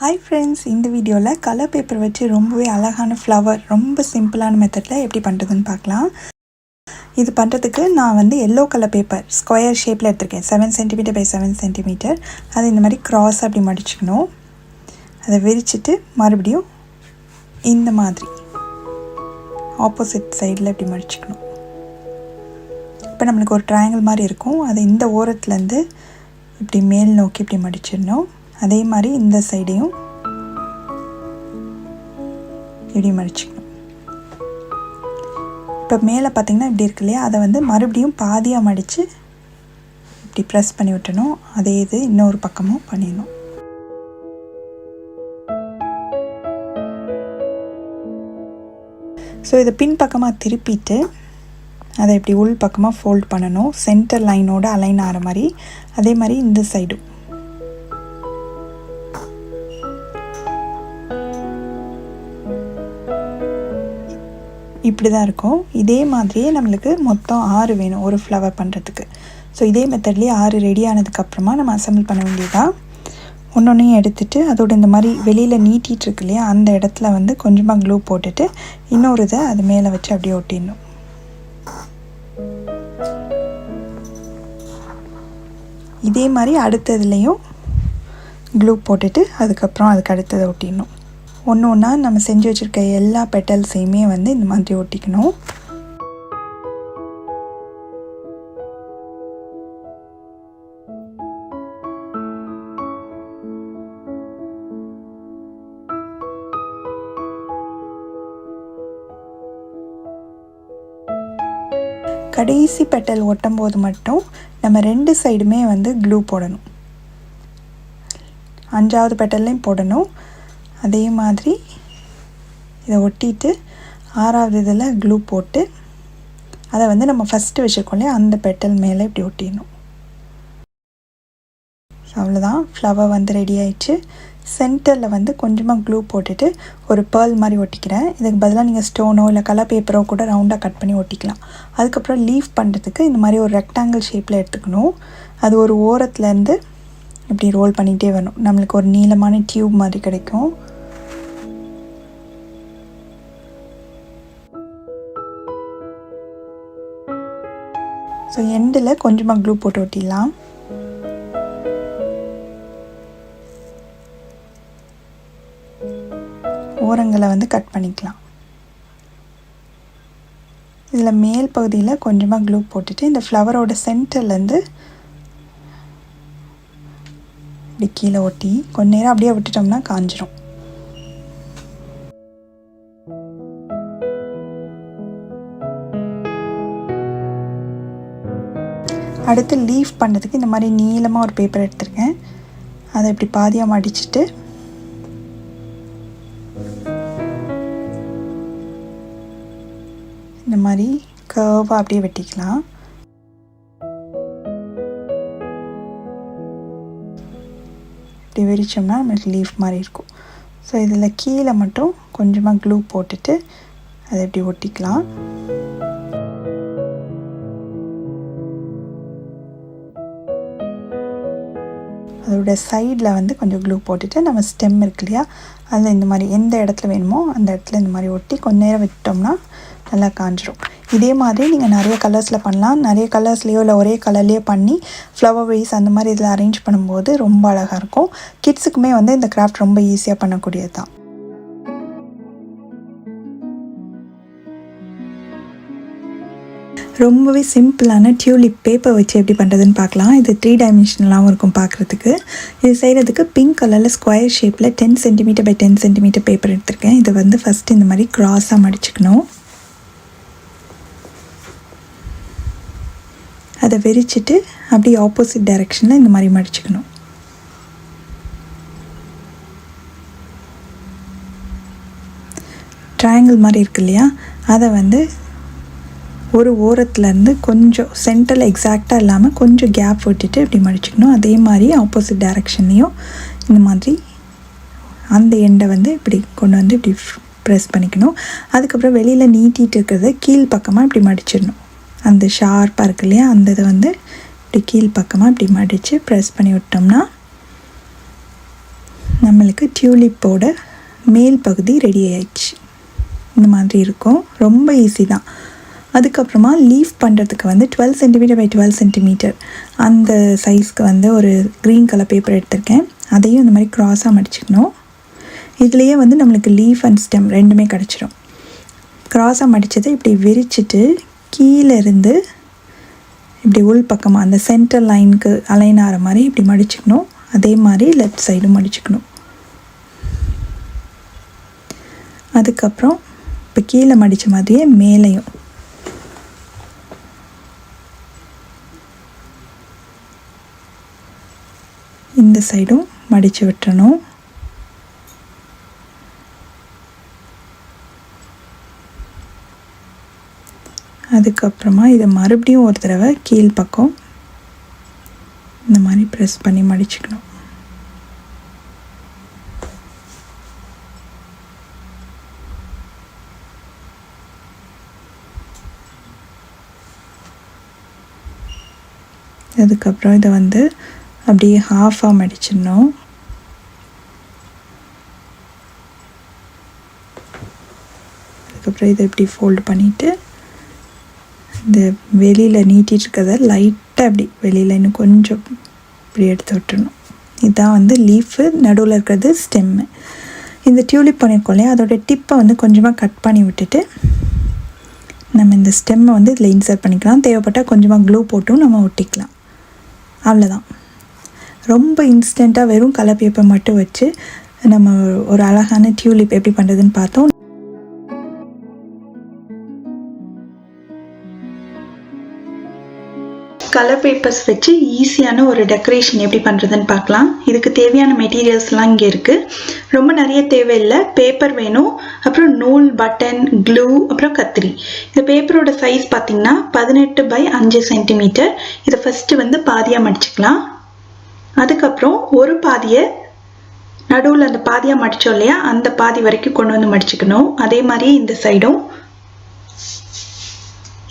Hi friends இந்த வீடியோவில் colour paper வச்சு ரொம்பவே அழகான ஃப்ளவர் ரொம்ப சிம்பிளான மெத்தடில் எப்படி பண்ணுறதுன்னு பார்க்கலாம். இது பண்ணுறதுக்கு நான் வந்து எல்லோ கலர் பேப்பர் ஸ்கொயர் ஷேப்பில் எடுத்திருக்கேன். Seven centimetre by seven centimetre அதை இந்த மாதிரி க்ராஸ் அப்படி மடிச்சுக்கணும். அதை விரிச்சிட்டு மறுபடியும் இந்த மாதிரி ஆப்போசிட் சைடில் இப்படி மடிச்சுக்கணும். இப்போ நம்மளுக்கு ஒரு ட்ரையாங்கிள் மாதிரி இருக்கும். அதை இந்த ஓரத்துலேருந்து இப்படி மேல் நோக்கி இப்படி மடிச்சிடணும். அதே மாதிரி இந்த சைடையும் இப்படி மடிச்சுக்கணும் இப்போ மேலே பார்த்தீங்கன்னா இப்படி இருக்கு இல்லையா? அதை வந்து மறுபடியும் பாதியாக மடித்து இப்படி ப்ரெஸ் பண்ணி விட்டணும். அதே இது இன்னொரு பக்கமும் பண்ணிடணும். ஸோ இதை பின்பக்கமாக திருப்பிட்டு அதை இப்படி உள் பக்கமாக ஃபோல்ட் பண்ணணும். சென்டர் லைனோட அலைன் ஆகிற மாதிரி. அதே மாதிரி இந்த சைடும் இப்படி தான் இருக்கும். இதே மாதிரியே நம்மளுக்கு மொத்தம் ஆறு வேணும் ஒரு ஃப்ளவர் பண்ணுறதுக்கு ஸோ இதே மெத்தட்லேயே ஆறு ரெடி ஆனதுக்கப்புறமா நம்ம அசம்பிள் பண்ண வேண்டியதுதான் ஒன்று எடுத்துட்டு அதோட இந்த மாதிரி வெளியில் நீட்டிகிட்டு இருக்கு இல்லையா அந்த இடத்துல வந்து கொஞ்சமாக க்ளூ போட்டுட்டு இன்னொரு இதை அது மேலே வச்சு அப்படியே ஒட்டிடணும். இதே மாதிரி அடுத்ததுலேயும் க்ளூ போட்டுட்டு அதுக்கப்புறம் அதுக்கு அடுத்ததை ஒட்டிடணும். ஒன்று ஒன்றா நம்ம செஞ்சு வச்சுருக்க எல்லா பெட்டல்ஸையுமே வந்து இந்த மாதிரி ஒட்டிக்கணும். கடைசி பெட்டல் ஒட்டும் போது மட்டும் நம்ம ரெண்டு சைடுமே வந்து க்ளூ போடணும். அஞ்சாவது பெட்டல்லையும் போடணும். அதே மாதிரி இதை ஒட்டிட்டு ஆறாவது இதில் க்ளூ போட்டு அதை வந்து நம்ம ஃபஸ்ட்டு வச்சுருக்கோம் இல்லையா? அந்த பெட்டல் மேலே இப்படி ஒட்டிடணும். ஸோ அவ்வளோதான் ஃப்ளவர் வந்து ரெடி ஆயிடுச்சு. சென்டரில் வந்து கொஞ்சமாக க்ளூ போட்டுட்டு ஒரு பேர்ல் மாதிரி ஒட்டிக்கிறேன். இதுக்கு பதிலாக நீங்கள் ஸ்டோனோ இல்லை கலர் பேப்பரோ கூட ரவுண்டாக கட் பண்ணி ஒட்டிக்கலாம். அதுக்கப்புறம் லீஃப் பண்ணுறதுக்கு இந்த மாதிரி ஒரு ரெக்டாங்கிள் ஷேப்பில் எடுத்துக்கணும். அது ஒரு ஓரத்துலேருந்து இப்படி ரோல் பண்ணிகிட்டே வரணும். நம்மளுக்கு ஒரு நீளமான டியூப் மாதிரி கிடைக்கும். ஸோ எண்டில் கொஞ்சமாக க்ளூ போட்டு ஒட்டிடலாம். ஓரங்களை வந்து கட் பண்ணிக்கலாம். இதில் மேல் பகுதியில் கொஞ்சமாக க்ளூ போட்டுட்டு இந்த ஃப்ளவரோட சென்டர்லேருந்து இப்படி கீழே ஒட்டி கொஞ்ச நேரம் அப்படியே விட்டுட்டோம்னா காஞ்சிரும். அடுத்து லீஃப் பண்ணுறதுக்கு இந்த மாதிரி நீளமாக ஒரு பேப்பர் எடுத்திருக்கேன். அதை இப்படி பாதியாக மடிச்சுட்டு இந்த மாதிரி கர்வாக அப்படியே வெட்டிக்கலாம். இப்படி விரிச்சோம்னா நம்மளுக்கு லீஃப் மாதிரி இருக்கும். ஸோ இதில் கீழே மட்டும் கொஞ்சமாக க்ளூ போட்டுட்டு அதை இப்படி ஒட்டிக்கலாம். அதோட சைடில் வந்து கொஞ்சம் க்ளூ போட்டுட்டு நம்ம ஸ்டெம் இருக்கு இல்லையா? அதில் இந்த மாதிரி எந்த இடத்துல வேணுமோ அந்த இடத்துல இந்த மாதிரி ஒட்டி கொஞ்ச நேரம் விட்டோம்னா நல்லா காஞ்சிரும். இதே மாதிரி நீங்கள் நிறைய கலர்ஸில் பண்ணலாம். நிறைய கலர்ஸ்லேயோ இல்லை ஒரே கலர்லேயோ பண்ணி ஃப்ளவர் வைஸ் அந்த மாதிரி இதில் அரேஞ்ச் பண்ணும்போது ரொம்ப அழகாக இருக்கும். கிட்ஸுக்குமே வந்து இந்த கிராஃப்ட் ரொம்ப ஈஸியாக பண்ணக்கூடியது தான் ரொம்பவே சிம்பிளான டியூலிப் பேப்பர் வச்சு எப்படி பண்ணுறதுன்னு பார்க்கலாம். இது த்ரீ டைமென்ஷனலாகவும் இருக்கும் பார்க்குறதுக்கு. இது செய்கிறதுக்கு பிங்க் கலரில் ஸ்கொயர் ஷேப்பில் ten centimetre by ten centimetre paper எடுத்திருக்கேன். இதை வந்து ஃபஸ்ட்டு இந்த மாதிரி க்ராஸாக மடிச்சுக்கணும். அதை விரிச்சிட்டு அப்படியே ஆப்போசிட் டைரெக்ஷனில் இந்த மாதிரி மடிச்சுக்கணும். ட்ரையாங்கிள் மாதிரி இருக்கு இல்லையா? அதை வந்து ஒரு ஓரத்துலேருந்து கொஞ்சம் சென்டரில் எக்ஸாக்டாக இல்லாமல் கொஞ்சம் கேப் விட்டுட்டு இப்படி மடிச்சுக்கணும். அதே மாதிரி ஆப்போசிட் டைரெக்ஷன்லேயும் இந்த மாதிரி அந்த எண்டை வந்து இப்படி கொண்டு வந்து இப்படி ப்ரெஸ் பண்ணிக்கணும். அதுக்கப்புறம் வெளியில் நீட்டிகிட்டு இருக்கிறத கீழ் பக்கமாக இப்படி மடிச்சிடணும். அந்த ஷார்ப்பாக இருக்கு இல்லையா? அந்த இதை வந்து இப்படி கீழ் பக்கமாக இப்படி மடித்து ப்ரெஸ் பண்ணி விட்டோம்னா நம்மளுக்கு டியூலிப்போட மேல் பகுதி ரெடி ஆயிடுச்சு. இந்த மாதிரி இருக்கும். ரொம்ப ஈஸி தான். அதுக்கப்புறமா லீஃப் பண்ணுறதுக்கு வந்து twelve centimetre by twelve centimetre அந்த சைஸ்க்கு வந்து ஒரு க்ரீன் கலர் பேப்பர் எடுத்திருக்கேன். அதையும் இந்த மாதிரி க்ராஸாக மடிச்சுக்கணும். இதுலேயே வந்து நம்மளுக்கு லீஃப் அண்ட் ஸ்டெம் ரெண்டுமே கிடச்சிரும். க்ராஸாக மடித்ததை இப்படி விரிச்சிட்டு கீழேருந்து இப்படி உள் பக்கமாக அந்த சென்டர் லைனுக்கு அலைன் ஆகிற மாதிரி இப்படி மடிச்சுக்கணும். அதே மாதிரி லெஃப்ட் சைடும் மடிச்சுக்கணும். அதுக்கப்புறம் இப்போ கீழே மடித்த மாதிரியே மேலேயும் இந்த சைடும் மடித்து விட்டணும் அதுக்கப்புறமா இதை மறுபடியும் ஒரு தடவை கீழ் பக்கம் இந்த மாதிரி ப்ரெஸ் பண்ணி மடிச்சுக்கணும். அதுக்கப்புறம் இதை வந்து அப்படியே ஹாஃபாக மடிச்சிடணும் அதுக்கப்புறம் இதை இப்படி ஃபோல்டு பண்ணிவிட்டு இந்த வெளியில் நீட்டிட்டு இருக்கிறத லைட்டாக அப்படி வெளியில் இன்னும் கொஞ்சம் இப்படி எடுத்து விட்டுணும் இதுதான் வந்து லீஃபு நடுவில் இருக்கிறது ஸ்டெம்மு இந்த டியூலிப் பண்ணியிருக்கோம் இல்லையா அதோட டிப்பை வந்து கொஞ்சமாக கட் பண்ணி விட்டுட்டு நம்ம இந்த ஸ்டெம்மை வந்து இதில் இன்சர்ட் பண்ணிக்கலாம். தேவைப்பட்டால் கொஞ்சமாக க்ளூ போட்டும் நம்ம ஒட்டிக்கலாம். அவ்வளோதான் ரொம்ப இன்ஸ்டண்ட்டாக வெறும் கலர் பேப்பர் மட்டும் வச்சு நம்ம ஒரு அழகான டியூலிப் எப்படி பண்ணுறதுன்னு பார்த்தோம். கலர் பேப்பர்ஸ் வச்சு ஈஸியான ஒரு டெக்கரேஷன் எப்படி பண்ணுறதுன்னு பார்க்கலாம். இதுக்கு தேவையான மெட்டீரியல்ஸ்லாம் இங்கே இருக்குது ரொம்ப நிறைய தேவையில்லை. பேப்பர் வேணும். அப்புறம் நூல் பட்டன் க்ளூ அப்புறம் கத்திரி. இந்த பேப்பரோட சைஸ் பார்த்தீங்கன்னா பதினெட்டு பை அஞ்சு சென்டிமீட்டர் இதை ஃபஸ்ட்டு வந்து பாதியாக மடிச்சுக்கலாம். அதுக்கப்புறம் ஒரு பாதியை நடுவில் அந்த பாதியாக மடித்தோம் இல்லையா? அந்த பாதி வரைக்கும் கொண்டு வந்து மடிச்சுக்கணும். அதே மாதிரி இந்த சைடும்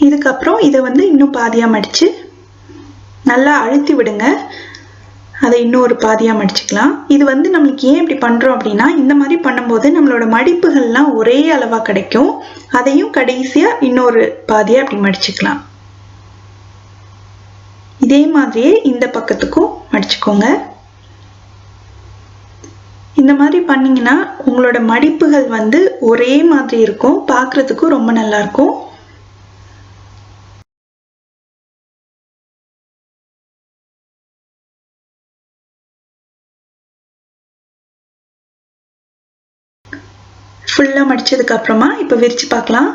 இதுக்கப்புறம் இதை வந்து இன்னும் பாதியாக மடித்து நல்லா அழுத்தி விடுங்க. அதை இன்னொரு பாதியாக மடிச்சுக்கலாம். இது வந்து நம்மளுக்கு ஏன் இப்படி பண்ணுறோம் அப்படின்னா இந்த மாதிரி பண்ணும்போது நம்மளோட மடிப்புகள்லாம் ஒரே அளவாக கிடைக்கும். அதையும் கடைசியாக இன்னொரு பாதியாக அப்படி மடிச்சுக்கலாம். இதே மாதிரியே இந்த பக்கத்துக்கும் மடிச்சுக்கோங்க இந்த மாதிரி பண்ணிங்கன்னா உங்களோட மடிப்புகள் வந்து ஒரே மாதிரி இருக்கும். பார்க்குறதுக்கும் ரொம்ப நல்லா இருக்கும். ஃபுல்லாக மடித்ததுக்கப்புறமா இப்போ விரித்து பார்க்கலாம்.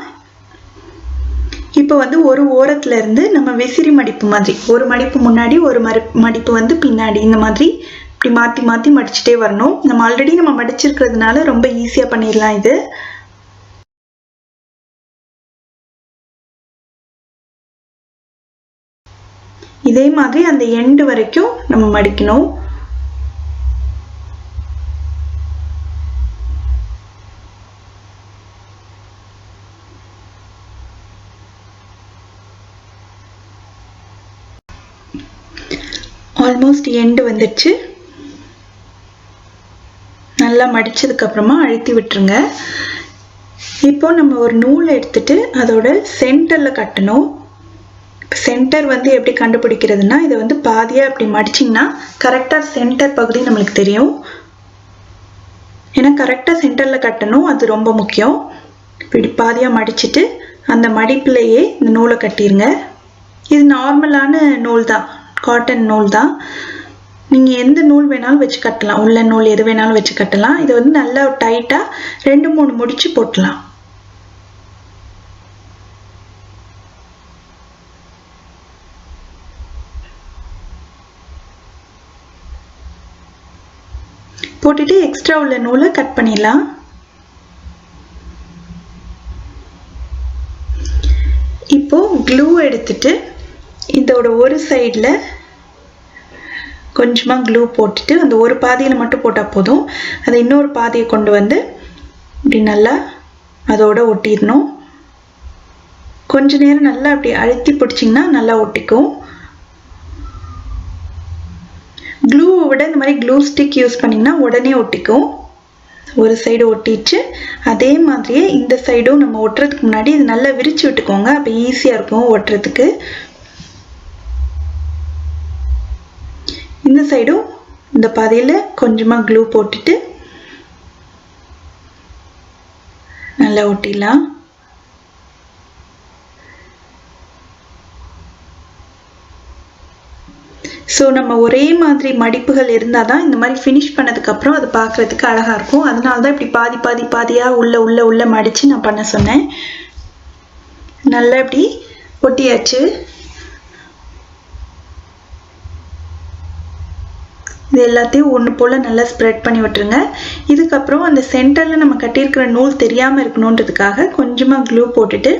இப்போ வந்து ஒரு ஓரத்துல இருந்து நம்ம விசிறி மடிப்பு மாதிரி ஒரு மடிப்பு முன்னாடி ஒரு மறு மடிப்பு வந்து பின்னாடி இந்த மாதிரி இப்படி மாற்றி மாற்றி மடிச்சுட்டே வரணும். நம்ம ஆல்ரெடி நம்ம மடிச்சிருக்கிறதுனால ரொம்ப ஈஸியாக பண்ணிடலாம் இது. இதே மாதிரி அந்த எண்டு வரைக்கும் நம்ம மடிக்கணும். ஆல்மோஸ்ட் எண்டு வந்துடுச்சு. நல்லா மடித்ததுக்கப்புறமா அழுத்தி விட்டுருங்க. இப்போ நம்ம ஒரு நூல் எடுத்துட்டு அதோட சென்டரில் கட்டணும். சென்டர் வந்து எப்படி கண்டுபிடிக்கிறதுனா இதை வந்து பாதியாக அப்படி மடிச்சிங்கன்னா கரெக்டாக சென்டர் பகுதி நம்மளுக்கு தெரியும். ஏன்னா கரெக்டாக சென்டரில் கட்டணும் அது ரொம்ப முக்கியம். இப்படி பாதியாக மடிச்சிட்டு அந்த மடிப்புலையே இந்த நூலை கட்டிடுங்க இது நார்மலான நூல் தான் காட்டன் நூல் தான். நீங்கள் எந்த நூல் வேணாலும் வச்சு கட்டலாம். உள்ள நூல் எது வேணாலும் வச்சு கட்டலாம். இது வந்து நல்லா டைட்டாக ரெண்டு மூணு முடிச்சு போட்டலாம். போட்டுட்டு எக்ஸ்ட்ரா உள்ள நூலை கட் பண்ணிடலாம். இப்போ க்ளூ எடுத்துட்டு இதோட ஒரு சைடில் கொஞ்சமாக க்ளூ போட்டுட்டு அந்த ஒரு பாதியில் மட்டும் போட்டால் போதும். அதை இன்னொரு பாதியை கொண்டு வந்து இப்படி நல்லா அதோட ஒட்டிடணும். கொஞ்ச நேரம் நல்லா அப்படி அழுத்தி பிடிச்சிங்கன்னா நல்லா ஒட்டிக்கும். க்ளூவை விட இந்த மாதிரி க்ளூ ஸ்டிக் யூஸ் பண்ணிங்கன்னா உடனே ஒட்டிக்கும். ஒரு சைடு ஒட்டிச்சு அதே மாதிரியே இந்த சைடும் நம்ம ஒட்டுறதுக்கு முன்னாடி இது நல்லா விரித்து விட்டுக்கோங்க. அப்போ ஈஸியாக இருக்கும் ஒட்டுறதுக்கு. இந்த சைடும் இந்த பாதையில் கொஞ்சமாக க்ளூ போட்டுட்டு நல்லா ஒட்டிடலாம். ஸோ நம்ம ஒரே மாதிரி மடிப்புகள் இருந்தால் தான் இந்த மாதிரி ஃபினிஷ் பண்ணதுக்கப்புறம் அது பார்க்குறதுக்கு அழகாக இருக்கும். அதனால தான் இப்படி பாதி பாதி பாதியாக உள்ள உள்ள உள்ள மடித்து நான் பண்ண சொன்னேன். நல்லா இப்படி ஒட்டியாச்சு. இது எல்லாத்தையும் ஒன்று போல் நல்லா ஸ்ப்ரெட் பண்ணி விட்டுருங்க. இதுக்கப்புறம் அந்த சென்டரில் நம்ம கட்டியிருக்கிற நூல் தெரியாமல் இருக்கணுன்றதுக்காக கொஞ்சமாக க்ளூ போட்டுட்டு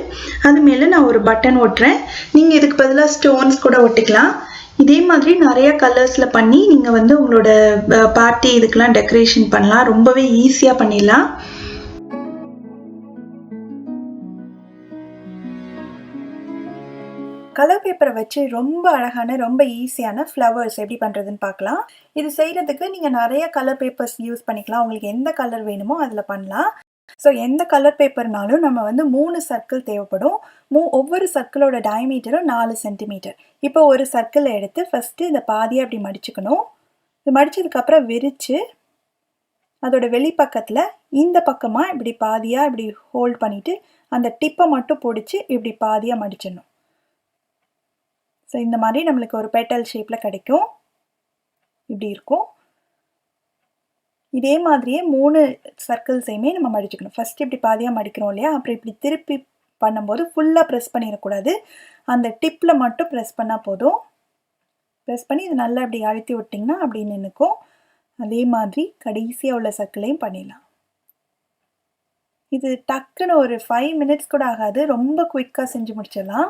அது மேலே நான் ஒரு பட்டன் ஒட்டுறேன். நீங்கள் இதுக்கு பதிலாக ஸ்டோன்ஸ் கூட ஒட்டிக்கலாம். இதே மாதிரி நிறைய கலர்ஸில் பண்ணி நீங்கள் வந்து உங்களோட பார்ட்டி இதுக்கெலாம் டெக்கரேஷன் பண்ணலாம். ரொம்பவே ஈஸியாக பண்ணிடலாம். கலர் பேப்பரை வச்சு ரொம்ப அழகான ரொம்ப ஈஸியான ஃப்ளவர்ஸ் எப்படி பண்ணுறதுன்னு பார்க்கலாம். இது செய்கிறதுக்கு நீங்கள் நிறைய கலர் பேப்பர்ஸ் யூஸ் பண்ணிக்கலாம். உங்களுக்கு எந்த கலர் வேணுமோ அதில் பண்ணலாம். ஸோ எந்த கலர் பேப்பர்னாலும் நம்ம வந்து மூணு சர்க்கிள் தேவைப்படும். மூ ஒவ்வொரு சர்க்கிளோட டயமீட்டரும் நாலு சென்டிமீட்டர் இப்போ ஒரு சர்க்கிளை எடுத்து ஃபஸ்ட்டு இந்த பாதியை அப்படி மடிச்சுக்கணும். இது மடித்ததுக்கப்புறம் விரித்து அதோட வெளிப்பக்கத்தில் இந்த பக்கமாக இப்படி பாதியாக இப்படி ஹோல்ட் பண்ணிவிட்டு அந்த டிப்பை மட்டும் பிடிச்சி இப்படி பாதியாக மடிச்சிடணும். ஸோ இந்த மாதிரி நம்மளுக்கு ஒரு பெட்டல் ஷேப்பில் கிடைக்கும். இப்படி இருக்கும். இதே மாதிரியே மூணு சர்க்கிள்ஸையுமே நம்ம மடிச்சுக்கணும். ஃபஸ்ட் இப்படி பாதியாக மடிக்கிறோம் இல்லையா? அப்புறம் இப்படி திருப்பி பண்ணும்போது ஃபுல்லாக ப்ரெஸ் பண்ணிடக்கூடாது. அந்த டிப்பில் மட்டும் ப்ரெஸ் பண்ணால் போதும். ப்ரெஸ் பண்ணி இது நல்லா இப்படி அழுத்தி விட்டிங்கன்னா அப்படி நின்றுக்கும் அதே மாதிரி கடைசியாக உள்ள சர்க்கிளையும் பண்ணிடலாம். இது டக்குன்னு ஒரு ஃபைவ் மினிட்ஸ் கூட ஆகாது. ரொம்ப குயிக்காக செஞ்சு முடிச்சிடலாம்.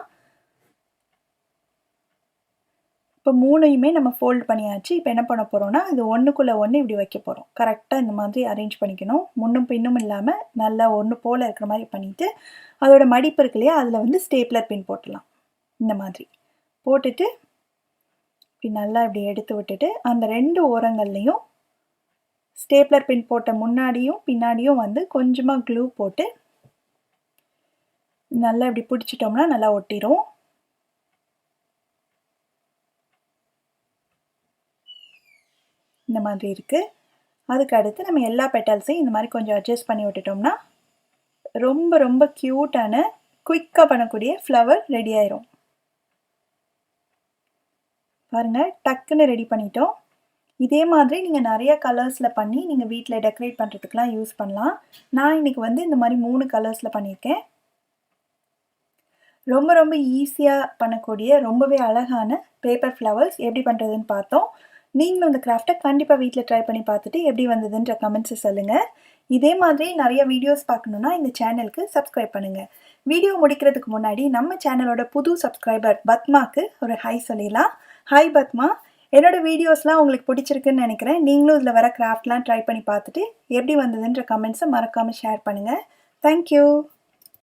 இப்போ மூணையுமே நம்ம ஃபோல்ட் பண்ணியாச்சு. இப்போ என்ன பண்ண போகிறோம்னா இது ஒன்றுக்குள்ளே ஒன்று இப்படி வைக்க போகிறோம் கரெக்டாக இந்த மாதிரி அரேஞ்ச் பண்ணிக்கணும். முன்னும் பின்னும் இல்லாமல் நல்லா ஒன்று போல் இருக்கிற மாதிரி பண்ணிவிட்டு அதோட மடிப்பு இருக்கு இல்லையா அதில் வந்து ஸ்டேப்லர் பின் போட்டுடலாம். இந்த மாதிரி. போட்டுட்டு இப்படி நல்லா இப்படி எடுத்து விட்டுட்டு அந்த ரெண்டு ஓரங்கள்லேயும் ஸ்டேப்லர் பின் போட்ட முன்னாடியும் பின்னாடியும் வந்து கொஞ்சமாக க்ளூ போட்டு நல்லா இப்படி பிடிச்சிட்டோம்னா நல்லா ஒட்டிடும் இந்த மாதிரி இருக்குது அதுக்கு அடுத்து நம்ம எல்லா பெட்டல்ஸையும் இந்த மாதிரி கொஞ்சம் அட்ஜஸ்ட் பண்ணி விட்டுட்டோம்னா ரொம்ப ரொம்ப க்யூட்டான குயிக்காக பண்ணக்கூடிய ஃப்ளவர் ரெடி ஆயிரும். பாருங்கள் டக்குன்னு ரெடி பண்ணிட்டோம். இதே மாதிரி நீங்கள் நிறைய கலர்ஸில் பண்ணி நீங்கள் வீட்டில் டெக்கரேட் பண்ணுறதுக்கெலாம் யூஸ் பண்ணலாம். நான் இன்றைக்கி வந்து இந்த மாதிரி மூணு கலர்ஸில் பண்ணியிருக்கேன். ரொம்ப ரொம்ப ஈஸியாக பண்ணக்கூடிய ரொம்பவே அழகான பேப்பர் ஃப்ளவர்ஸ் எப்படி பண்ணுறதுன்னு பார்த்தோம். நீங்களும் இந்த கிராஃப்டை கண்டிப்பாக வீட்டில் ட்ரை பண்ணி பார்த்துட்டு எப்படி வந்ததுன்ற கமெண்ட்ஸை சொல்லுங்கள் இதே மாதிரி நிறைய வீடியோஸ் பார்க்கணுன்னா இந்த சேனலுக்கு சப்ஸ்கிரைப் பண்ணுங்கள் வீடியோ முடிக்கிறதுக்கு முன்னாடி நம்ம சேனலோட புது சப்ஸ்கிரைபர் பத்மாக்கு ஒரு ஹை சொல்லிடலாம். ஹாய் பத்மா என்னோட வீடியோஸ்லாம் உங்களுக்கு பிடிச்சிருக்குன்னு நினைக்கிறேன். நீங்களும் இதில் வர கிராஃப்ட்லாம் ட்ரை பண்ணி பார்த்துட்டு எப்படி வந்ததுன்ற கமெண்ட்ஸை மறக்காமல் ஷேர் பண்ணுங்கள் தேங்க்யூ